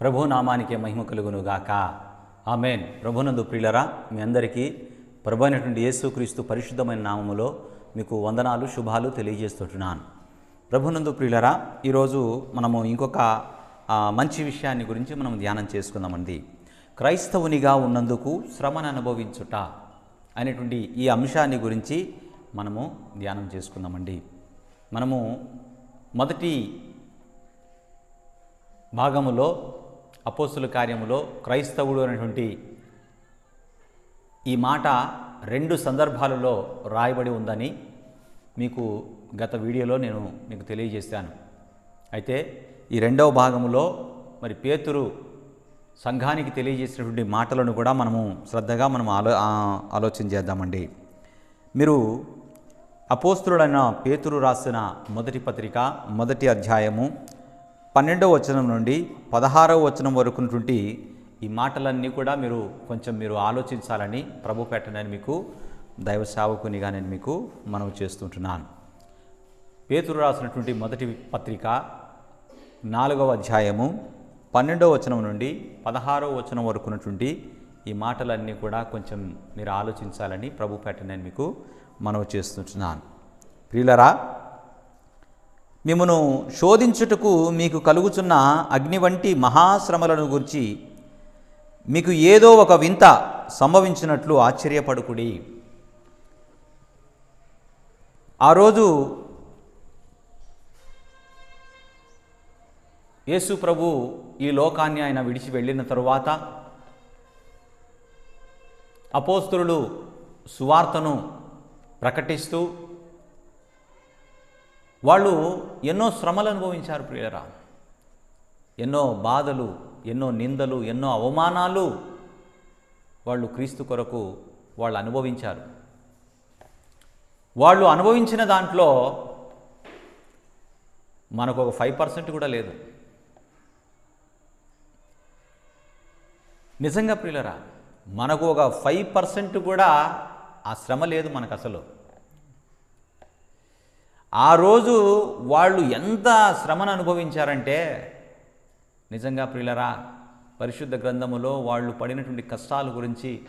ప్రభు నామానికే మహిమ కలుగును గాక ఆమెన్. ప్రభునందు ప్రియులరా మీ అందరికీ ప్రభు అయినటువంటి యేసుక్రీస్తు పరిశుద్ధమైన నామములో మీకు వందనాలు శుభాలు తెలియజేస్తుంటున్నాను. ప్రభునందు ప్రియులరా ఈరోజు మనము ఇంకొక మంచి విషయాన్ని గురించి మనం ధ్యానం చేసుకుందామండి. క్రైస్తవునిగా ఉన్నందుకు శ్రమను అనుభవించుట అనేటువంటి ఈ అంశాన్ని గురించి మనము ధ్యానం చేసుకుందామండి. మనము మొదటి భాగములో అపోస్తుల కార్యములో క్రైస్తవుడు అనేటువంటి ఈ మాట రెండు సందర్భాలలో రాయబడి ఉందని మీకు గత వీడియోలో నేను మీకు తెలియజేశాను. అయితే ఈ రెండవ భాగములో మరి పేతురు సంఘానికి తెలియజేసినటువంటి మాటలను కూడా మనము శ్రద్ధగా మనం ఆలో ఆలోచన చేద్దామండి. మీరు అపోస్తుడైన పేతురు రాసిన మొదటి పత్రిక మొదటి అధ్యాయము పన్నెండవ వచనం నుండి పదహారవ వచనం వరకు ఉన్నటువంటి ఈ మాటలన్నీ కూడా మీరు కొంచెం మీరు ఆలోచించాలని ప్రభు పెట్టనని మీకు దైవ సేవకునిగా నేను మీకు మనవి చేస్తుంటున్నాను. పేతురు రాసినటువంటి మొదటి పత్రిక నాలుగవ అధ్యాయము పన్నెండవ వచనం నుండి పదహారవ వచనం వరకు ఉన్నటువంటి ఈ మాటలన్నీ కూడా కొంచెం మీరు ఆలోచించాలని ప్రభు పెట్టనని మీకు మనవి చేస్తుంటున్నాను. ప్రియులరా మిమ్మను శోధించుటకు మీకు కలుగుచున్న అగ్ని వంటి మహాశ్రమలను గురించి మీకు ఏదో ఒక వింత సంభవించినట్లు ఆశ్చర్యపడుకుడి. ఆ రోజు యేసు ప్రభు ఈ లోకాన్ని ఆయన విడిచి వెళ్ళిన తరువాత అపోస్తులు సువార్తను ప్రకటిస్తూ వాళ్ళు ఎన్నో శ్రమలు అనుభవించారు ప్రియరా ఎన్నో బాధలు ఎన్నో నిందలు ఎన్నో అవమానాలు వాళ్ళు క్రీస్తు కొరకు వాళ్ళు అనుభవించారు. వాళ్ళు అనుభవించిన దాంట్లో మనకు ఒక ఫైవ్ పర్సెంట్ కూడా లేదు. నిజంగా ప్రియులరా మనకు ఒక ఫైవ్ పర్సెంట్ కూడా ఆ శ్రమ లేదు మనకు అసలు. ఆ రోజు వాళ్ళు ఎంత శ్రమను అనుభవించారంటే నిజంగా ప్రియులరా పరిశుద్ధ గ్రంథములో వాళ్ళు పడినటువంటి కష్టాల గురించి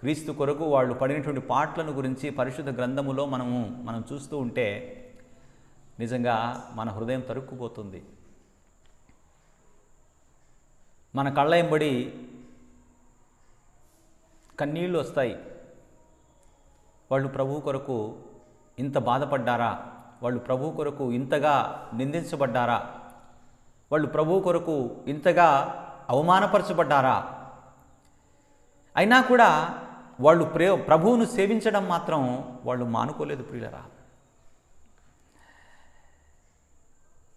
క్రీస్తు కొరకు వాళ్ళు పడినటువంటి పాటలను గురించి పరిశుద్ధ గ్రంథములో మనము మనం చూస్తూ ఉంటే నిజంగా మన హృదయం తరుక్కుపోతుంది. మన కళ్ళ ఎంబడి కన్నీళ్ళు వస్తాయి. వాళ్ళు ప్రభు కొరకు ఇంత బాధపడ్డారా? వాళ్ళు ప్రభు కొరకు ఇంతగా నిందించబడ్డారా? వాళ్ళు ప్రభు కొరకు ఇంతగా అవమానపరచబడ్డారా? అయినా కూడా వాళ్ళు ప్రే ప్రభువును సేవించడం మాత్రం వాళ్ళు మానుకోలేదు ప్రియులరా.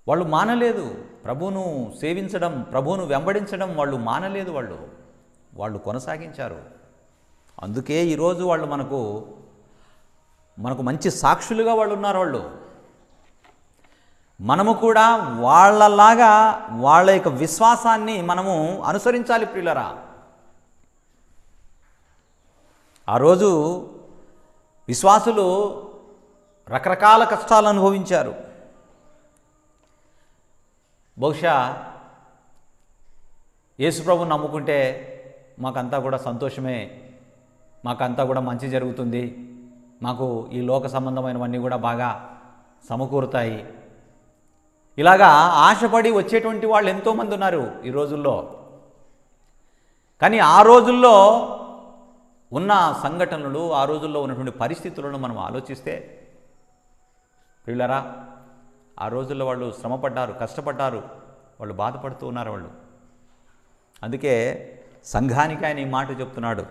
వాళ్ళు మానలేదు. ప్రభువును సేవించడం ప్రభువును వెంబడించడం వాళ్ళు మానలేదు వాళ్ళు. వాళ్ళు కొనసాగించారు. అందుకే ఈరోజు వాళ్ళు మనకు మనకు మంచి సాక్షులుగా వాళ్ళు ఉన్నారు వాళ్ళు. మనము కూడా వాళ్ళలాగా వాళ్ళ యొక్క విశ్వాసాన్ని మనము అనుసరించాలి ప్రియులరా. ఆ రోజు విశ్వాసులు రకరకాల కష్టాలు అనుభవించారు. బహుశా యేసుప్రభు నమ్ముకుంటే మాకంతా కూడా సంతోషమే మాకంతా కూడా మంచి జరుగుతుంది మాకు ఈ లోక సంబంధమైనవన్నీ కూడా బాగా సమకూరుతాయి. ఇలాగా ఆశపడి వచ్చేటువంటి వాళ్ళు ఎంతోమంది ఉన్నారు ఈ రోజుల్లో. కానీ ఆ రోజుల్లో ఉన్న సంఘటనలు ఆ రోజుల్లో ఉన్నటువంటి పరిస్థితులను మనం ఆలోచిస్తే పిల్లరా ఆ రోజుల్లో వాళ్ళు శ్రమపడ్డారు కష్టపడ్డారు వాళ్ళు బాధపడుతూ ఉన్నారు వాళ్ళు. అందుకే సంఘానికి ఆయన ఈ మాట చెప్తున్నాడు.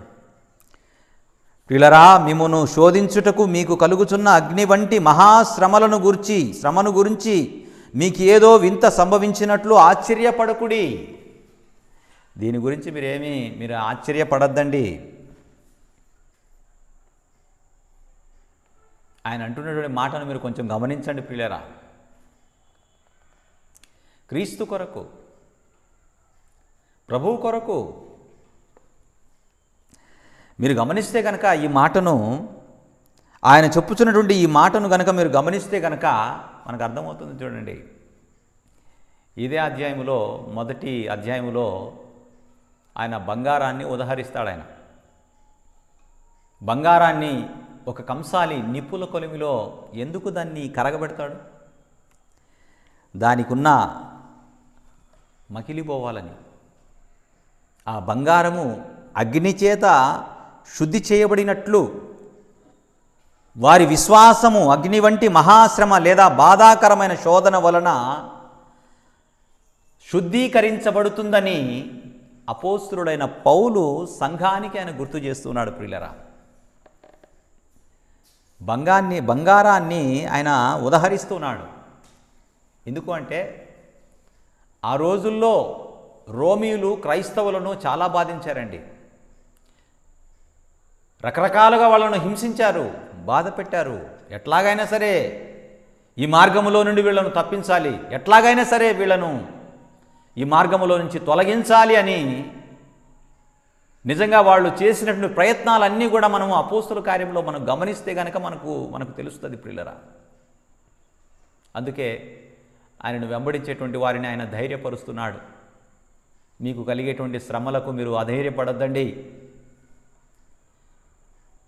ప్రియులరా మిమ్మను శోధించుటకు మీకు కలుగుచున్న అగ్ని వంటి మహాశ్రమలను గురించి శ్రమను గురించి మీకు ఏదో వింత సంభవించినట్లు ఆశ్చర్యపడకుడి. దీని గురించి మీరేమీ మీరు ఆశ్చర్యపడద్దండి. ఆయన అంటున్నటువంటి మాటను మీరు కొంచెం గమనించండి పిల్లరా క్రీస్తు కొరకు ప్రభువు కొరకు మీరు గమనిస్తే కనుక ఈ మాటను ఆయన చెప్పుచున్నటువంటి ఈ మాటను కనుక మీరు గమనిస్తే కనుక మనకు అర్థమవుతుంది చూడండి. ఇదే అధ్యాయంలో మొదటి అధ్యాయంలో ఆయన బంగారాన్ని ఉదహరిస్తాడు ఆయన. బంగారాన్ని ఒక కంసాలి నిప్పుల కొలిమిలో ఎందుకు దాన్ని కరగబెడతాడు? దానికున్న మకిలిపోవాలని. ఆ బంగారము అగ్ని చేత శుద్ధి చేయబడినట్లు వారి విశ్వాసము అగ్ని వంటి మహాశ్రమ లేదా బాధాకరమైన శోధన వలన శుద్ధీకరించబడుతుందని అపోస్తుడైన పౌలు సంఘానికి ఆయన గుర్తు చేస్తున్నాడు ప్రియులరా. బంగాన్ని బంగారాన్ని ఆయన ఉదహరిస్తున్నాడు. ఎందుకు అంటే ఆ రోజుల్లో రోమియులు క్రైస్తవులను చాలా బాధించారండి. రకరకాలుగా వాళ్ళను హింసించారు. బాధ పెట్టారు ఎట్లాగైనా సరే ఈ మార్గములో నుండి వీళ్ళను తప్పించాలి. ఎట్లాగైనా సరే వీళ్ళను ఈ మార్గములో నుంచి తొలగించాలి అని నిజంగా వాళ్ళు చేసినటువంటి ప్రయత్నాలన్నీ కూడా మనం అపోస్తుల కార్యంలో మనం గమనిస్తే కనుక మనకు మనకు తెలుస్తుంది ప్రిల్లరా అందుకే ఆయనను వెంబడించేటువంటి వారిని ఆయన ధైర్యపరుస్తున్నాడు. మీకు కలిగేటువంటి శ్రమలకు మీరు అధైర్యపడొద్దండి.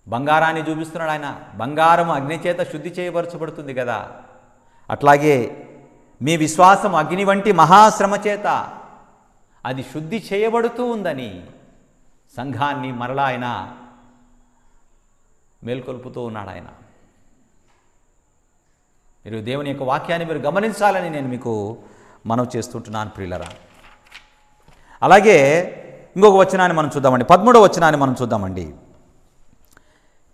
బంగారాన్ని చూపిస్తున్నాడు ఆయన. బంగారం అగ్నిచేత శుద్ధి చేయబరచబడుతుంది కదా. అట్లాగే మీ విశ్వాసం అగ్ని వంటి మహాశ్రమ చేత అది శుద్ధి చేయబడుతూ ఉందని సంఘాన్ని మరలా ఆయన మేల్కొల్పుతూ ఉన్నాడు ఆయన. మీరు దేవుని యొక్క వాక్యాన్ని మీరు గమనించాలని నేను మీకు మనవి చేస్తుంటున్నాను ప్రియులరా. అలాగే ఇంకొక వచనాన్ని మనం చూద్దామండి. పదమూడవ వచనాన్ని మనం చూద్దామండి.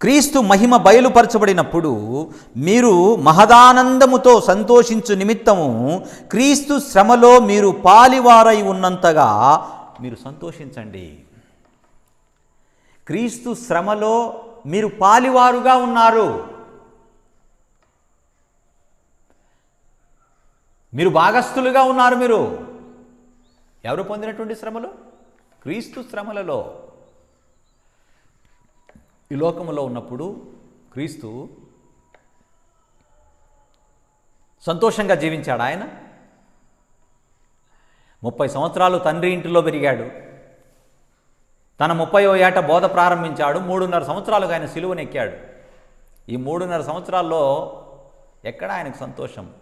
క్రీస్తు మహిమ బయలుపరచబడినప్పుడు మీరు మహదానందముతో సంతోషించు నిమిత్తము క్రీస్తు శ్రమలో మీరు పాలివారై ఉన్నంతగా మీరు సంతోషించండి. క్రీస్తు శ్రమలో మీరు పాలివారుగా ఉన్నారు. మీరు భాగస్థులుగా ఉన్నారు మీరు. ఎవరు పొందినటువంటి శ్రమలు? క్రీస్తు శ్రమలలో. ఈ లోకములో ఉన్నప్పుడు క్రీస్తు సంతోషంగా జీవించాడు ఆయన. ముప్పై సంవత్సరాలు తండ్రి ఇంటిలో పెరిగాడు. తన ముప్పయో ఏట బోధ ప్రారంభించాడు. మూడున్నర సంవత్సరాలుగా ఆయన సిలువనెక్కాడు. ఈ మూడున్నర సంవత్సరాల్లో ఎక్కడ ఆయనకు సంతోషం?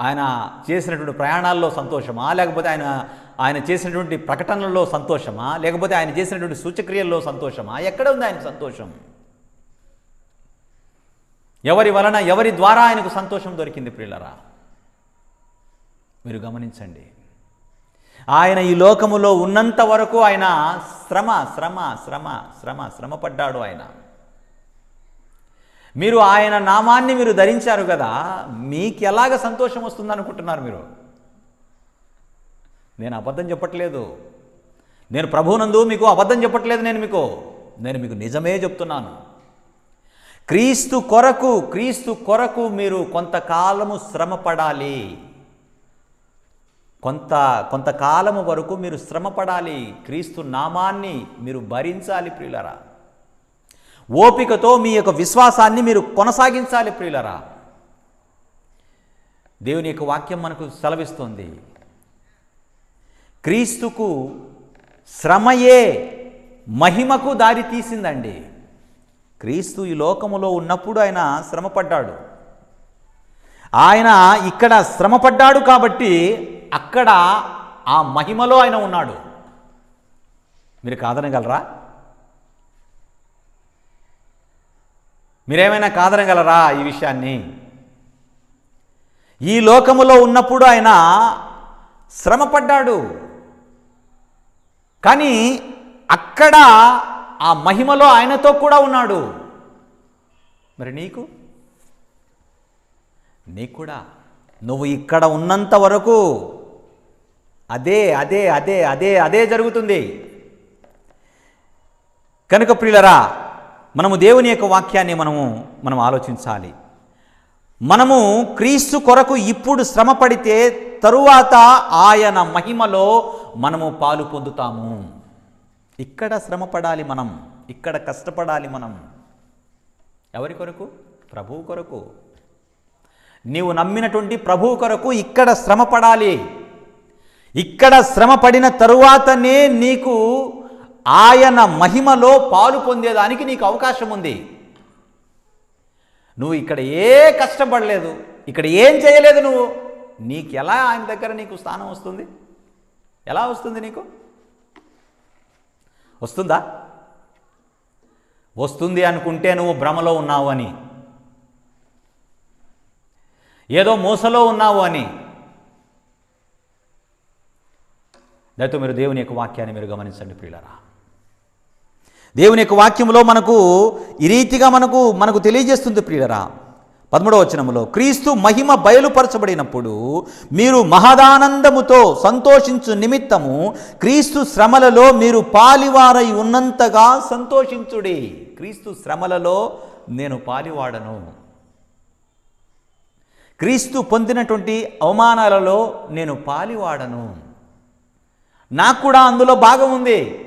ఆయన చేసినటువంటి ప్రయాణాల్లో సంతోషమా? లేకపోతే ఆయన ఆయన చేసినటువంటి ప్రకటనల్లో సంతోషమా? లేకపోతే ఆయన చేసినటువంటి సూచక్రియల్లో సంతోషమా? ఎక్కడ ఉంది ఆయన సంతోషం? ఎవరి వలన ఎవరి ద్వారా ఆయనకు సంతోషం దొరికింది ప్రియులరా? మీరు గమనించండి. ఆయన ఈ లోకములో ఉన్నంత వరకు ఆయన శ్రమ శ్రమ శ్రమ శ్రమ శ్రమ పడ్డాడు ఆయన. మీరు ఆయన నామాన్ని మీరు ధరించారు కదా మీకు ఎలాగ సంతోషం వస్తుంది అనుకుంటున్నారు మీరు? నేను అబద్ధం చెప్పట్లేదు. నేను ప్రభునందు మీకు అబద్ధం చెప్పట్లేదు నేను మీకు. నేను మీకు నిజమే చెప్తున్నాను. క్రీస్తు కొరకు క్రీస్తు కొరకు మీరు కొంతకాలము శ్రమ పడాలి కొంత కొంతకాలము వరకు మీరు శ్రమ పడాలి క్రీస్తు నామాన్ని మీరు భరించాలి ప్రియులరా. ఓపికతో మీ యొక్క విశ్వాసాన్ని మీరు కొనసాగించాలి ప్రియులరా. దేవుని యొక్క వాక్యం మనకు సెలవిస్తుంది. క్రీస్తుకు శ్రమయే మహిమకు దారి తీసిందండి. క్రీస్తు ఈ లోకములో ఉన్నప్పుడు ఆయన శ్రమపడ్డాడు. ఆయన ఇక్కడ శ్రమపడ్డాడు కాబట్టి అక్కడ ఆ మహిమలో ఆయన ఉన్నాడు. మీరు కాదనగలరా? మీరేమైనా కాదనగలరా ఈ విషయాన్ని? ఈ లోకములో ఉన్నప్పుడు ఆయన శ్రమపడ్డాడు. కానీ అక్కడ ఆ మహిమలో ఆయనతో కూడా ఉన్నాడు. మరి నీకు? నీకు కూడా. నువ్వు ఇక్కడ ఉన్నంత వరకు అదే అదే అదే అదే అదే జరుగుతుంది. కనుక ప్రియులరా మనము దేవుని యొక్క వాక్యాన్ని మనము మనం ఆలోచించాలి. మనము క్రీస్తు కొరకు ఇప్పుడు శ్రమ పడితే తరువాత ఆయన మహిమలో మనము పాలు పొందుతాము. ఇక్కడ శ్రమ పడాలి మనం ఇక్కడ కష్టపడాలి మనం. ఎవరి కొరకు? ప్రభువు కొరకు. నీవు నమ్మినటువంటి ప్రభువు కొరకు ఇక్కడ శ్రమ పడాలి ఇక్కడ శ్రమ పడిన తరువాతనే నీకు ఆయన మహిమలో పాలు పొందేదానికి నీకు అవకాశం ఉంది. నువ్వు ఇక్కడ ఏ కష్టపడలేదు ఇక్కడ ఏం చేయలేదు నువ్వు నీకు ఎలా ఆయన దగ్గర నీకు స్థానం వస్తుంది? ఎలా వస్తుంది నీకు? వస్తుందా? వస్తుంది అనుకుంటే నువ్వు భ్రమలో ఉన్నావు అని. ఏదో మోసలో ఉన్నావు అని. దయతో మీరు దేవుని యొక్క వాక్యాన్ని మీరు గమనించండి ప్రియులరా. దేవుని యొక్క వాక్యంలో మనకు ఈ రీతిగా మనకు మనకు తెలియజేస్తుంది ప్రియులరా. పదమూడవ వచనములో క్రీస్తు మహిమ బయలుపరచబడినప్పుడు మీరు మహదానందముతో సంతోషించు నిమిత్తము క్రీస్తు శ్రమలలో మీరు పాలివారై ఉన్నంతగా సంతోషించుడి. క్రీస్తు శ్రమలలో నేను పాలివాడను. క్రీస్తు పొందినటువంటి అవమానాలలో నేను పాలివాడను. నాకు కూడా అందులో భాగం ఉంది.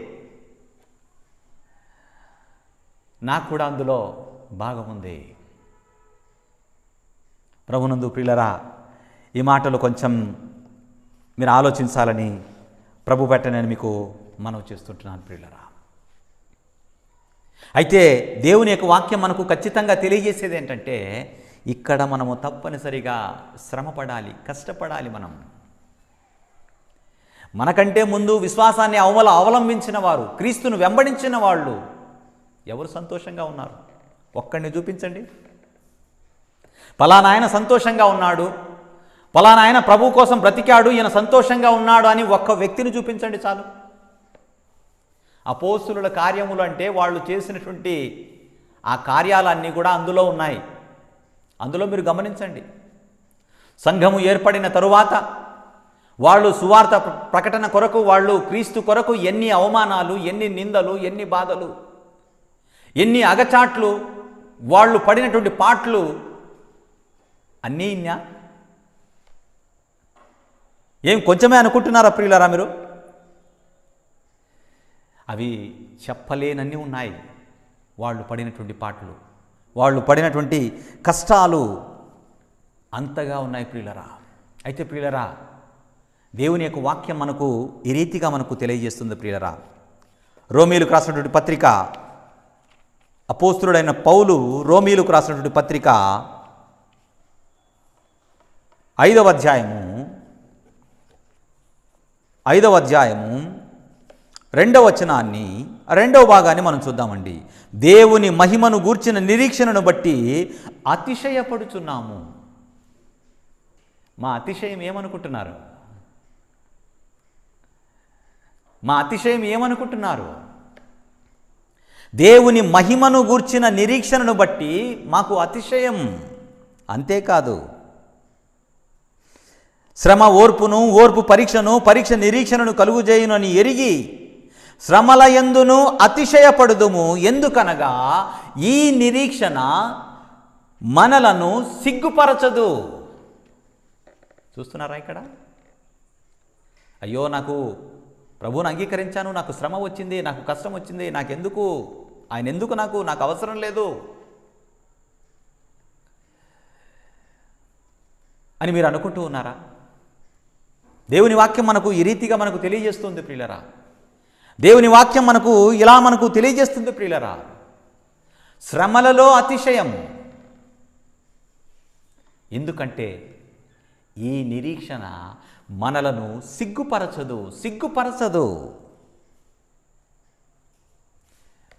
నాకు కూడా అందులో భాగం ఉంది. ప్రభునందు ప్రియులరా ఈ మాటలు కొంచెం మీరు ఆలోచించాలని ప్రభు పెట్ట నేను మీకు మనవి చేస్తుంటున్నాను ప్రియులరా. అయితే దేవుని యొక్క వాక్యం మనకు ఖచ్చితంగా తెలియజేసేది ఏంటంటే ఇక్కడ మనము తప్పనిసరిగా శ్రమపడాలి కష్టపడాలి మనం. మనకంటే ముందు విశ్వాసాన్ని అవల అవలంబించిన వారు క్రీస్తును వెంబడించిన వాళ్ళు ఎవరు సంతోషంగా ఉన్నారు? ఒక్కడిని చూపించండి. పలానా సంతోషంగా ఉన్నాడు. పలానా ప్రభు కోసం బ్రతికాడు. ఈయన సంతోషంగా ఉన్నాడు అని ఒక్క వ్యక్తిని చూపించండి చాలు. అపోస్తుల కార్యములు అంటే వాళ్ళు చేసినటువంటి ఆ కార్యాలన్నీ కూడా అందులో ఉన్నాయి. అందులో మీరు గమనించండి. సంఘము ఏర్పడిన తరువాత వాళ్ళు సువార్త ప్రకటన కొరకు వాళ్ళు క్రీస్తు కొరకు ఎన్ని అవమానాలు ఎన్ని నిందలు ఎన్ని బాధలు ఎన్ని అగచాట్లు వాళ్ళు పడినటువంటి పాటలు అన్నీ ఇన్యా? ఏం కొంచెమే అనుకుంటున్నారా ప్రియులరా మీరు? అవి చెప్పలేనన్ని ఉన్నాయి. వాళ్ళు పడినటువంటి పాటలు వాళ్ళు పడినటువంటి కష్టాలు అంతగా ఉన్నాయి ప్రియులరా. అయితే ప్రియులరా దేవుని యొక్క వాక్యం మనకు ఈ రీతిగా మనకు తెలియజేస్తుంది ప్రియులరా. రోమీలకు రాసినటువంటి పత్రిక అపోస్తుడైన పౌలు రోమీలకు రాసినటువంటి పత్రిక ఐదవ అధ్యాయము ఐదవ అధ్యాయము రెండవ వచనాన్ని రెండవ భాగాన్ని మనం చూద్దామండి. దేవుని మహిమను గూర్చిన నిరీక్షణను బట్టి అతిశయపడుచున్నాము. మా అతిశయం ఏమనుకుంటున్నారు? మా అతిశయం ఏమనుకుంటున్నారు? దేవుని మహిమను గూర్చిన నిరీక్షణను బట్టి మాకు అతిశయం. అంతేకాదు శ్రమ ఓర్పును ఓర్పు పరీక్షను పరీక్ష నిరీక్షణను కలుగుజేయునని ఎరిగి శ్రమల ఎందును అతిశయపడుదుము. ఎందుకనగా ఈ నిరీక్షణ మనలను సిగ్గుపరచదు. చూస్తున్నారా ఇక్కడ? అయ్యో నాకు ప్రభువును అంగీకరించాను. నాకు శ్రమ వచ్చింది. నాకు కష్టం వచ్చింది. నాకెందుకు? ఆయన ఎందుకు నాకు? నాకు అవసరం లేదు. అని మీరు అనుకుంటూ ఉన్నారా? దేవుని వాక్యం మనకు ఈ రీతిగా మనకు తెలియజేస్తుంది ప్రియులరా. దేవుని వాక్యం మనకు ఇలా మనకు తెలియజేస్తుంది ప్రియులరా. శ్రమలలో అతిశయం. ఎందుకంటే ఈ నిరీక్షణ మనలను సిగ్గుపరచదు సిగ్గుపరచదు.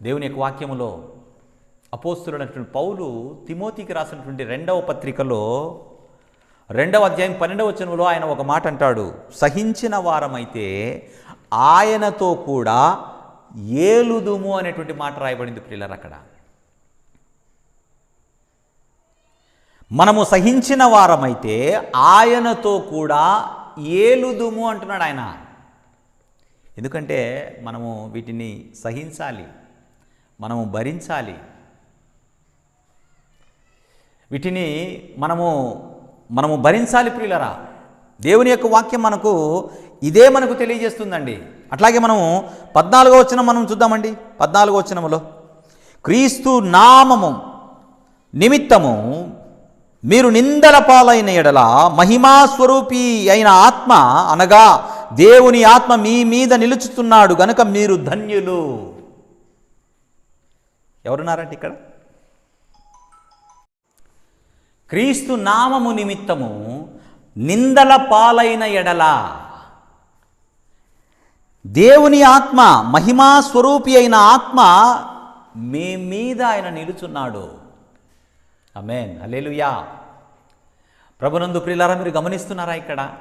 దేవుని యొక్క వాక్యములో అపోస్తులైనటువంటి పౌలు తిమోతికి రాసినటువంటి రెండవ పత్రికలో రెండవ అధ్యాయం పన్నెండవ వచనంలో ఆయన ఒక మాట అంటాడు సహించిన వారమైతే ఆయనతో కూడా ఏలుదుము అనేటువంటి మాట రాయబడింది ప్రియులర్ అక్కడ. మనము సహించిన వారమైతే ఆయనతో కూడా ఏలుదుము అంటున్నాడు ఆయన. ఎందుకంటే మనము వీటిని సహించాలి మనము భరించాలి. వీటిని మనము మనము భరించాలి ప్రియులరా. దేవుని యొక్క వాక్యం మనకు ఇదే మనకు తెలియజేస్తుందండి. అట్లాగే మనము పద్నాలుగో వచ్చిన మనం చూద్దామండి. పద్నాలుగో వచనములో క్రీస్తు నామము నిమిత్తము మీరు నిందల పాలైన ఎడల మహిమా స్వరూపి అయిన ఆత్మ అనగా దేవుని ఆత్మ మీ మీద నిలుచుతున్నాడు గనుక మీరు ధన్యులు. ఎవరున్నారంటే ఇక్కడ? క్రీస్తు నామము నిమిత్తము నిందల పాలైన ఎడల దేవుని ఆత్మ మహిమా స్వరూపి అయిన ఆత్మ మీ మీద ఆయన నిలుచున్నాడు. అమేన్ అలేలుయా ప్రభునందు ప్రియులారా మీరు గమనిస్తున్నారా ఇక్కడ?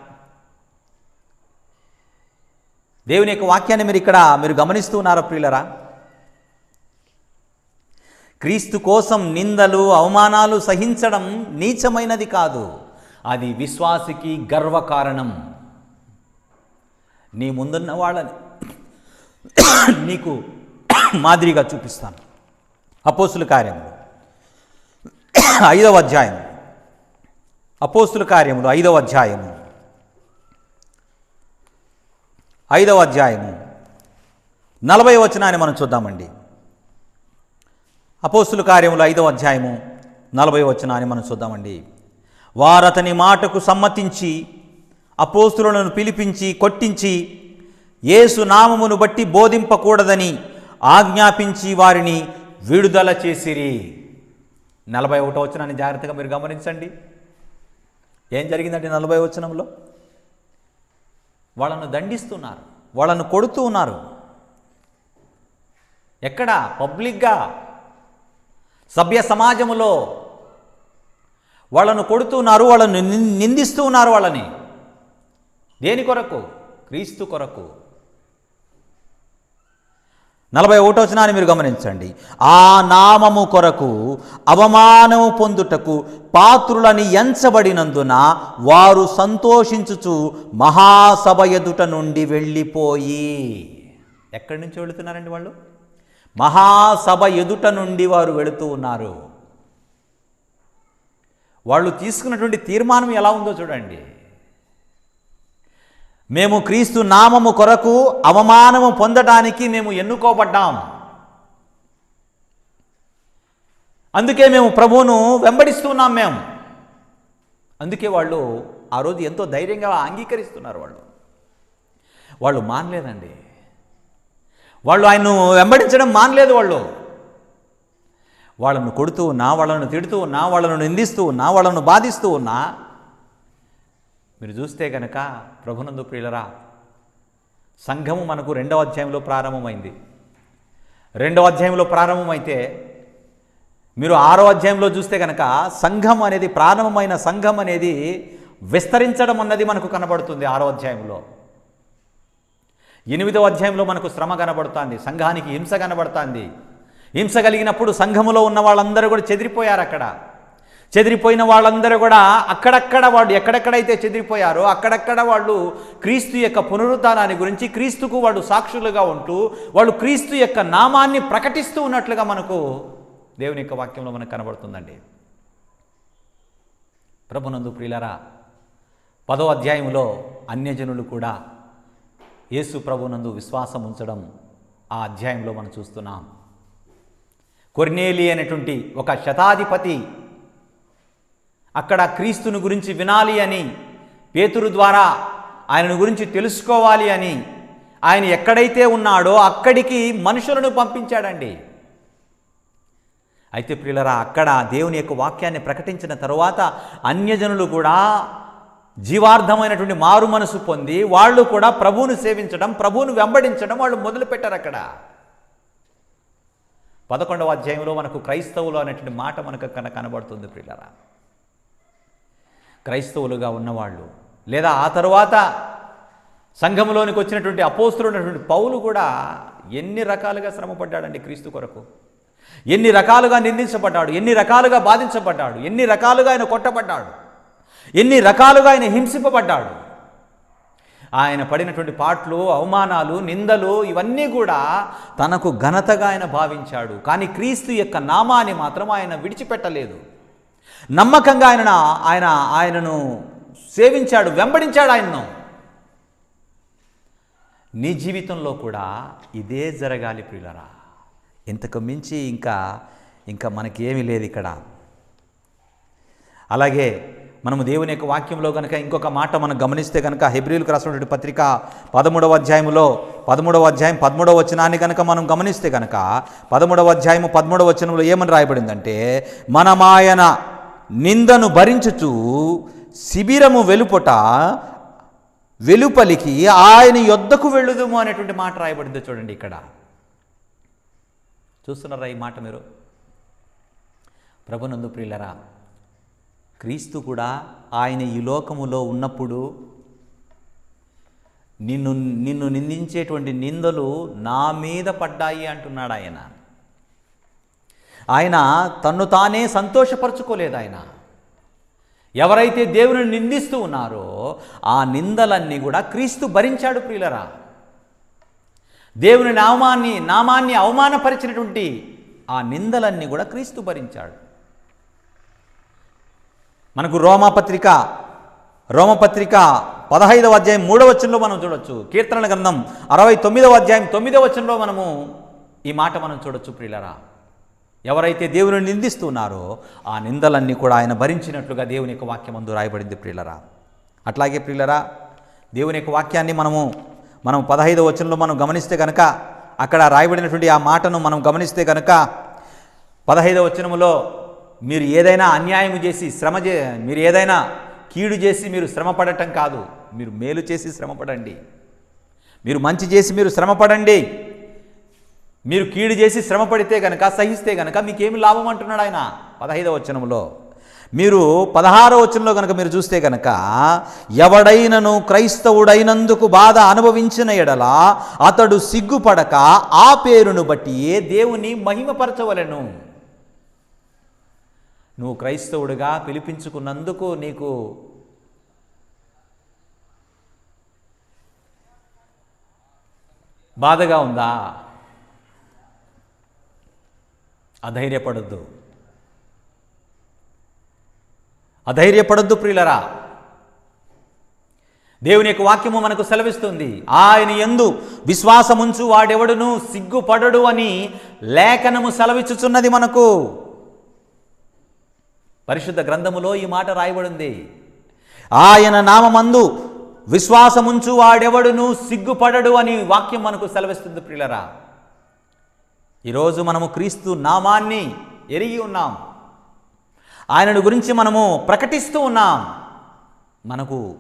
దేవుని యొక్క వాక్యాన్ని మీరు ఇక్కడ మీరు గమనిస్తూ ఉన్నారా ప్రియులరా? క్రీస్తు కోసం నిందలు అవమానాలు సహించడం నీచమైనది కాదు. అది విశ్వాసికి గర్వకారణం. నీ ముందున్న వాళ్ళని నీకు మాదిరిగా చూపిస్తాను. అపోసులు కార్యంలో ఐదవ అధ్యాయం అపోస్తుల కార్యములు ఐదవ అధ్యాయము. ఐదవ అధ్యాయము. నలభై వచనాన్ని మనం చూద్దామండి. అపోస్తుల కార్యములు ఐదవ అధ్యాయము నలభై వచనాన్ని మనం చూద్దామండి. వారతని మాటకు సమ్మతించి అపోస్తులను పిలిపించి కొట్టించి యేసు నామమును బట్టి బోధింపకూడదని ఆజ్ఞాపించి వారిని విడుదల చేసిరి. నలభై ఒకటో వచనాన్ని జాగ్రత్తగా మీరు గమనించండి. ఏం జరిగిందంటే నలభై వచనంలో? వాళ్ళను దండిస్తున్నారు వాళ్ళను కొడుతూ ఉన్నారు. ఎక్కడ? పబ్లిక్గా? సభ్య సమాజములో? వాళ్ళను కొడుతున్నారు వాళ్ళను నిందిస్తూ ఉన్నారు వాళ్ళని. దేని కొరకు? క్రీస్తు కొరకు. నలభై ఒకటో వచనాన్ని మీరు గమనించండి. ఆ నామము కొరకు అవమానము పొందుటకు పాత్రులని ఎంచబడినందున వారు సంతోషించుచు మహాసభ ఎదుట నుండి వెళ్ళిపోయి. ఎక్కడి నుంచి వెళుతున్నారండి వాళ్ళు? మహాసభ ఎదుట నుండి వారు వెళుతూ ఉన్నారు. వాళ్ళు తీసుకున్నటువంటి తీర్మానం ఎలా ఉందో చూడండి. మేము క్రీస్తు నామము కొరకు అవమానము పొందటానికి మేము ఎన్నుకోబడ్డాం. అందుకే మేము ప్రభువును వెంబడిస్తున్నాం మేము అందుకే వాళ్ళు ఆ రోజు ఎంతో ధైర్యంగా అంగీకరిస్తున్నారు వాళ్ళు. వాళ్ళు మానలేదండి. వాళ్ళు ఆయన్ను వెంబడించడం మానలేదు వాళ్ళు. వాళ్ళను కొడుతూ ఉన్నా వాళ్ళను తిడుతూ ఉన్నా వాళ్ళను నిందిస్తూ ఉన్నా వాళ్ళను బాధిస్తూ ఉన్నా మీరు చూస్తే కనుక ప్రభునందు ప్రియులరా సంఘము మనకు రెండవ అధ్యాయంలో ప్రారంభమైంది. రెండవ అధ్యాయంలో ప్రారంభమైతే మీరు ఆరో అధ్యాయంలో చూస్తే కనుక సంఘం అనేది ప్రారంభమైన సంఘం అనేది విస్తరించడం అన్నది మనకు కనబడుతుంది ఆరో అధ్యాయంలో. ఎనిమిదవ అధ్యాయంలో మనకు శ్రమ కనబడుతుంది సంఘానికి హింస కనబడుతుంది. హింస కలిగినప్పుడు సంఘములో ఉన్న వాళ్ళందరూ కూడా చెదిరిపోయారు అక్కడ చెదిరిపోయిన వాళ్ళందరూ కూడా అక్కడక్కడ వాళ్ళు ఎక్కడెక్కడైతే చెదిరిపోయారో అక్కడక్కడ వాళ్ళు క్రీస్తు యొక్క పునరుద్ధానాన్ని గురించి క్రీస్తుకు వాళ్ళు సాక్షులుగా ఉంటూ వాళ్ళు క్రీస్తు యొక్క నామాన్ని ప్రకటిస్తూ ఉన్నట్లుగా మనకు దేవుని యొక్క వాక్యంలో మనకు కనబడుతుందండి. ప్రభునందు ప్రియులరా పదో అధ్యాయంలో అన్యజనులు కూడా యేసు ప్రభునందు విశ్వాసం ఉంచడం ఆ అధ్యాయంలో మనం చూస్తున్నాం. కొర్నేలి అనేటువంటి ఒక శతాధిపతి అక్కడ క్రీస్తుని గురించి వినాలి అని పేతురు ద్వారా ఆయనను గురించి తెలుసుకోవాలి అని ఆయన ఎక్కడైతే ఉన్నాడో అక్కడికి మనుషులను పంపించాడండి. అయితే ప్రియులరా అక్కడ దేవుని యొక్క వాక్యాన్ని ప్రకటించిన తరువాత అన్యజనులు కూడా జీవార్థమైనటువంటి మారు మనసు పొంది వాళ్ళు కూడా ప్రభువును సేవించడం ప్రభువును వెంబడించడం వాళ్ళు మొదలుపెట్టారు అక్కడ. పదకొండవ అధ్యాయంలో మనకు క్రైస్తవులు అనేటువంటి మాట మనకు కన కనబడుతుంది ప్రియులరా. క్రైస్తవులుగా ఉన్నవాళ్ళు. లేదా ఆ తరువాత సంఘంలోనికి వచ్చినటువంటి అపోస్తులు ఉన్నటువంటి పౌలు కూడా ఎన్ని రకాలుగా శ్రమపడ్డాడండి క్రీస్తు కొరకు. ఎన్ని రకాలుగా నిందించబడ్డాడు ఎన్ని రకాలుగా బాధించబడ్డాడు ఎన్ని రకాలుగా ఆయన కొట్టబడ్డాడు ఎన్ని రకాలుగా ఆయన హింసింపబడ్డాడు. ఆయన పడినటువంటి పాటలు అవమానాలు నిందలు ఇవన్నీ కూడా తనకు ఘనతగా ఆయన భావించాడు. కానీ క్రీస్తు యొక్క నామాన్ని మాత్రం ఆయన విడిచిపెట్టలేదు. నమ్మకంగా ఆయన ఆయన ఆయనను సేవించాడు వెంబడించాడు ఆయనను. నీ జీవితంలో కూడా ఇదే జరగాలి ప్రియులరా. ఇంతకు మించి ఇంకా ఇంకా మనకి ఏమీ లేదు ఇక్కడ. అలాగే మనము దేవుని యొక్క వాక్యంలో కనుక ఇంకొక మాట మనం గమనిస్తే కనుక హెబ్రిల్కి రాసినటువంటి పత్రిక పదమూడవ అధ్యాయంలో పదమూడవ అధ్యాయం పదమూడవ వచనాన్ని కనుక మనం గమనిస్తే కనుక పదమూడవ అధ్యాయము పదమూడవ వచనంలో ఏమని రాయబడిందంటే మనమాయన నిందను భరించుచు శిబిరము వెలుపట వెలుపలికి ఆయన యొద్దకు వెళ్ళుదుము అనేటువంటి మాట రాయబడింది చూడండి ఇక్కడ. చూస్తున్నారా ఈ మాట మీరు? ప్రభునందు ప్రియులరా క్రీస్తు కూడా ఆయన ఈ లోకములో ఉన్నప్పుడు నిన్ను నిన్ను నిందించేటువంటి నిందలు నా మీద పడ్డాయి అంటున్నాడు ఆయన. ఆయన తన్ను తానే సంతోషపరచుకోలేదు ఆయన. ఎవరైతే దేవుని నిందిస్తూ ఉన్నారో ఆ నిందలన్నీ కూడా క్రీస్తు భరించాడు ప్రియులరా. దేవుని నామాన్ని నామాన్ని అవమానపరిచినటువంటి ఆ నిందలన్నీ కూడా క్రీస్తు భరించాడు. మనకు రోమాపత్రిక రోమపత్రిక పదహైదవ అధ్యాయం మూడవ వచనంలో మనం చూడొచ్చు. కీర్తనల గ్రంథం అరవై తొమ్మిదవ అధ్యాయం తొమ్మిదవ వచనంలో మనము ఈ మాట మనం చూడొచ్చు ప్రియులరా. ఎవరైతే దేవుని నిందిస్తున్నారో ఆ నిందలన్నీ కూడా ఆయన భరించినట్లుగా దేవుని యొక్క వాక్యం అందు రాయబడింది ప్రియులరా. అట్లాగే ప్రియులరా దేవుని యొక్క వాక్యాన్ని మనము మనం పదహైదవ వచనంలో మనం గమనిస్తే కనుక అక్కడ రాయబడినటువంటి ఆ మాటను మనం గమనిస్తే కనుక పదహైదవ వచనములో మీరు ఏదైనా అన్యాయం చేసి శ్రమ చే మీరు ఏదైనా కీడు చేసి మీరు శ్రమపడటం కాదు. మీరు మేలు చేసి శ్రమపడండి. మీరు మంచి చేసి మీరు శ్రమపడండి. మీరు కీడు చేసి శ్రమ పడితే గనక సహిస్తే గనక మీకేమి లాభం అంటున్నాడు ఆయన? పదహైదవ వచనంలో. మీరు పదహారో వచనంలో కనుక మీరు చూస్తే కనుక ఎవడైనను క్రైస్తవుడైనందుకు బాధ అనుభవించిన ఎడల అతడు సిగ్గుపడక ఆ పేరును బట్టి ఏ దేవుని మహిమపరచవలెను. నువ్వు క్రైస్తవుడిగా పిలిపించుకున్నందుకు నీకు బాధగా ఉందా? అధైర్యపడద్దు. అధైర్యపడద్దు ప్రియులరా. దేవుని యొక్క వాక్యము మనకు సెలవిస్తుంది. ఆయన ఎందు విశ్వాసముంచు వాడెవడును సిగ్గుపడడు అని లేఖనము సెలవిచ్చుచున్నది మనకు. పరిశుద్ధ గ్రంథములో ఈ మాట రాయబడింది. ఆయన నామమందు విశ్వాసముంచు వాడెవడును సిగ్గుపడడు అని వాక్యం మనకు సెలవిస్తుంది ప్రియులరా. ఈరోజు మనము క్రీస్తు నామాన్ని ఎరిగి ఉన్నాం. ఆయనను గురించి మనము ప్రకటిస్తూ ఉన్నాం. మనకు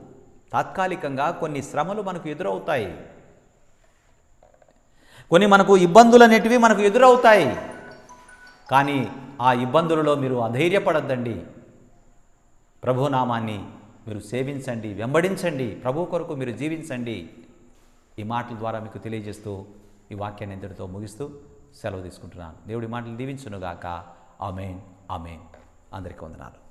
తాత్కాలికంగా కొన్ని శ్రమలు మనకు ఎదురవుతాయి. కొన్ని మనకు ఇబ్బందులు అనేటివి మనకు ఎదురవుతాయి. కానీ ఆ ఇబ్బందులలో మీరు అధైర్యపడద్దండి. ప్రభునామాన్ని మీరు సేవించండి వెంబడించండి ప్రభు కొరకు మీరు జీవించండి. ఈ మాటల ద్వారా మీకు తెలియజేస్తూ ఈ వాక్యాన్ని ఇంతటితో ముగిస్తూ సెలవు తీసుకుంటున్నాను. దేవుడి మాటలు దీవించునుగాక. Amen amen. అందరికీ వందనాలు.